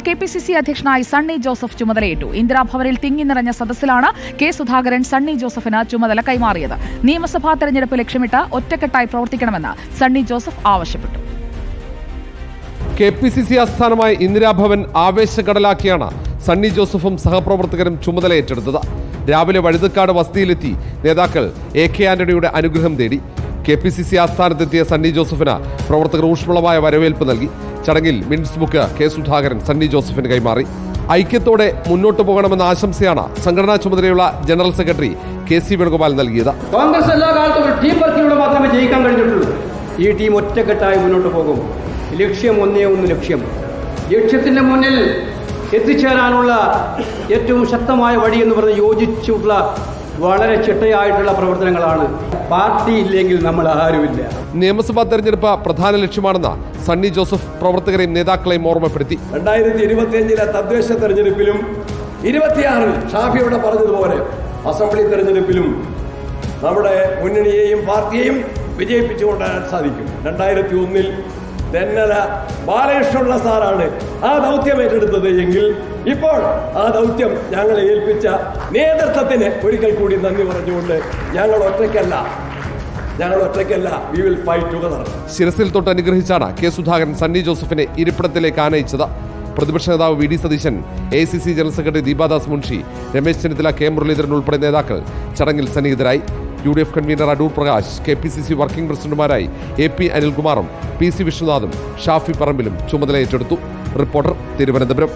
K P C C അധ്യക്ഷനായി സണ്ണി ജോസഫ് ചുമതലയേറ്റു. ഇന്ദിരാഭവനിൽ തിങ്ങി നിറഞ്ഞ സദസ്സിലാണ് കെ സുധാകരൻ സണ്ണി ജോസഫിന് ചുമതല കൈമാറിയത്. നിയമസഭാ തെരഞ്ഞെടുപ്പ് ലക്ഷ്യമിട്ട് ഒറ്റക്കെട്ടായി പ്രവർത്തിക്കണമെന്ന് സണ്ണി ജോസഫ് ആവശ്യപ്പെട്ടു. കെ പി സി സി ആസ്ഥാനമായ ഇന്ദിരാഭവൻ ആവേശക്കടലാക്കിയാണ് സണ്ണി ജോസഫും സഹപ്രവർത്തകരും ചുമതല ഏറ്റെടുത്തത്. രാവിലെ വഴുതക്കാട് വസതിയിലെത്തി നേതാക്കൾ എ കെ ആന്റണിയുടെ അനുഗ്രഹം തേടി. കെ പി സി സി ആസ്ഥാനത്തെത്തിയ സണ്ണി ജോസഫിന് പ്രവർത്തകർ ഊഷ്മളമായ വരവേൽപ്പ് നൽകി. ചടങ്ങിൽ minutes book K Sudhakaran Sunny ജോസഫിന് കൈമാറി. ഐക്യത്തോടെ മുന്നോട്ടു പോകണമെന്ന ആശംസയാണ് സംഘടനാ ചുമതലയുള്ള general secretary K C Venugopal നൽകിയത്. കോൺഗ്രസ് എല്ലാ കാലത്തും ഒരു ടീം വർക്കിലൂടെ മാത്രമേ ജയിക്കാൻ കഴിഞ്ഞിട്ടുള്ളൂ. ഈ ടീം ഒറ്റക്കെട്ടായി മുന്നോട്ട് പോകും. ലക്ഷ്യം ഒന്നേ ഒന്ന് ലക്ഷ്യം. ലക്ഷ്യത്തിന്റെ മുന്നിൽ എത്തിച്ചേരാനുള്ള ഏറ്റവും ശക്തമായ വഴി എന്ന് പറഞ്ഞ് യോജിച്ചുള്ള വളരെ ചിട്ടയായിട്ടുള്ള പ്രവർത്തനങ്ങളാണ്. പാർട്ടി ഇല്ലെങ്കിൽ നമ്മൾ ആരുമില്ല. നിയമസഭാ തെരഞ്ഞെടുപ്പ് പ്രധാന ലക്ഷ്യമാണെന്ന് സണ്ണി ജോസഫ് പ്രവർത്തകരെയും നേതാക്കളെയും ഓർമ്മപ്പെടുത്തി. രണ്ടായിരത്തി ഇരുപത്തിയഞ്ചിലെ തദ്ദേശ തെരഞ്ഞെടുപ്പിലും ഇരുപത്തിയാറിൽ ഷാഫി ഇവിടെ പറഞ്ഞതുപോലെ അസംബ്ലി തെരഞ്ഞെടുപ്പിലും നമ്മുടെ മുന്നണിയെയും പാർട്ടിയെയും വിജയിപ്പിച്ചുകൊണ്ടാൻ സാധിക്കും. രണ്ടായിരത്തി ഒന്നിൽ തെന്നല ബാലകൃഷ്ണപിള്ള സാറാണ് ആ ദൗത്യം ഏറ്റെടുത്തത് എങ്കിൽ ഇപ്പോൾ ആ ദൗത്യം ഞങ്ങളെ ഏൽപ്പിച്ച നേതൃത്വത്തിന് ഒരിക്കൽ കൂടി നന്ദി പറഞ്ഞുകൊണ്ട് ഞങ്ങൾ ഒറ്റയ്ക്കല്ല ഞങ്ങൾ ഒറ്റയ്ക്കല്ല വി വിൽ ഫൈറ്റ് ടുഗദർ ശിരസിൽ തൊട്ട് അനുഗ്രഹിച്ചാണ് കെ സുധാകരൻ സണ്ണി ജോസഫിനെ ഇരിപ്പിടത്തിലേക്ക് ആനയിച്ചത്. പ്രതിപക്ഷ നേതാവ് V D Satheesan A C C general secretary Deepa Das Munshi Ramesh Chennithala K Muraleedharan ഉൾപ്പെടെ നേതാക്കൾ ചടങ്ങിൽ സന്നിഹിതരായി. U D F convener Adoor Prakash K P C C working പ്രസിഡന്റുമാരായി A P അനിൽകുമാറും പി സി വിശ്വനാഥും ഷാഫി പറമ്പിലും ചുമതല ഏറ്റെടുത്തു റിപ്പോർട്ടർ തിരുവനന്തപുരം.